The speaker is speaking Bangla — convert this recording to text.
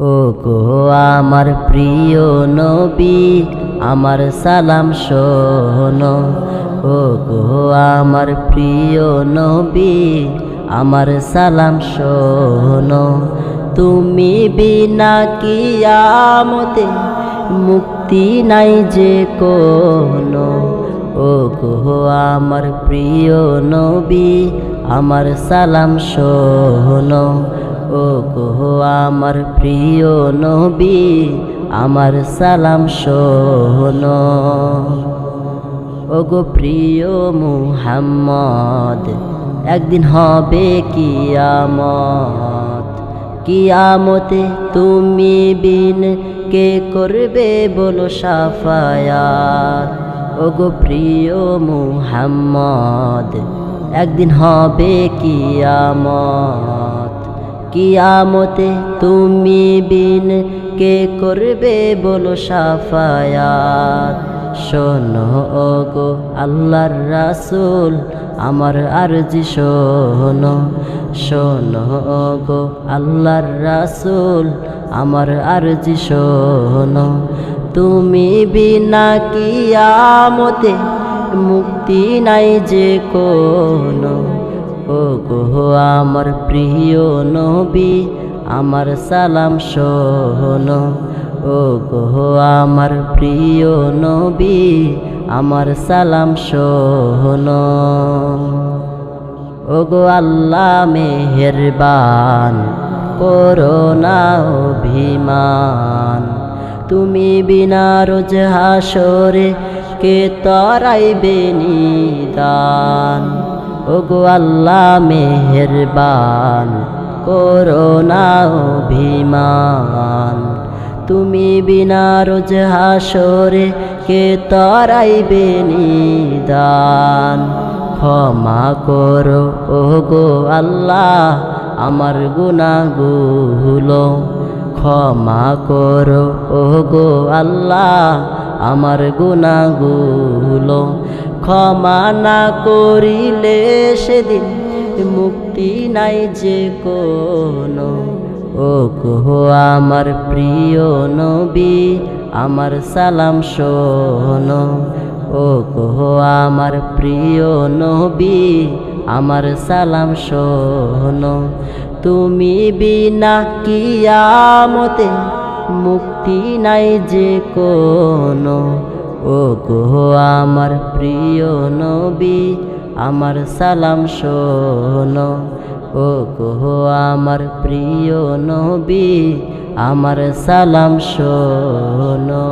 ও গো আমার প্রিয় নবী, আমার সালাম শোনো। ও গো আমার প্রিয় নবী, আমার সালাম শোনো। তুমি বিনা কিয়ামতে মুক্তি নাই যে কোনো। ও গো আমার প্রিয় নবী, আমার সালাম শোনো। ও গো আমার প্রিয় নবী, আমার সালাম শোনো। ও গো প্রিয় মুহাম্মদ, একদিন হবে কিয়ামত। কিয়ামতে তুমি বিন কে করবে বলো সাফায়াত। ও গো প্রিয় মুহাম্মদ, একদিন হবে কিয়ামত। কিয়ামতে তুমি বিন কে করবে বলো সাফায়াত? শোনো ও গো আল্লাহর রাসুল, আমার আরজি শোনো। শোনো ও গো আল্লাহর রাসুল, আমার আরজি শোনো। তুমি বিনা কিয়ামতে মুক্তি নাই যে কোনো। ও গো আমার প্রিয় নবী, আমার সালাম শোনো। ও গো আমার প্রিয় নবী, আমার সালাম শোনো। ও গো আল্লাহ মেহেরবান, করোনা অভিমান। তুমি বিনা রোজ হাসরে কে তরাইবে নিদান? ও গো আল্লাহ মেহেরবান করোনা অভিমান। তুমি বিনা রোজ হাসরে কে তরাইবে নিদান? ক্ষমা করো ও গো আল্লাহ, আমার গুনাগুলো ক্ষমা করো ও গো আল্লাহ, আমার গুনাগুলো ক্ষমা না করিলে সেদিন মুক্তি নাই যে কোনো। ও গো আমার প্রিয় নবী, আমার সালাম শোনো। ও গো আমার প্রিয় নবী, আমার সালাম শোনো। তুমি বিনা কিয়ামতে মুক্তি নাই যে কোনো। ও গো আমার প্রিয় নবী, আমার সালাম শোন। ও গো আমার প্রিয় নবী, আমার সালাম শোনো।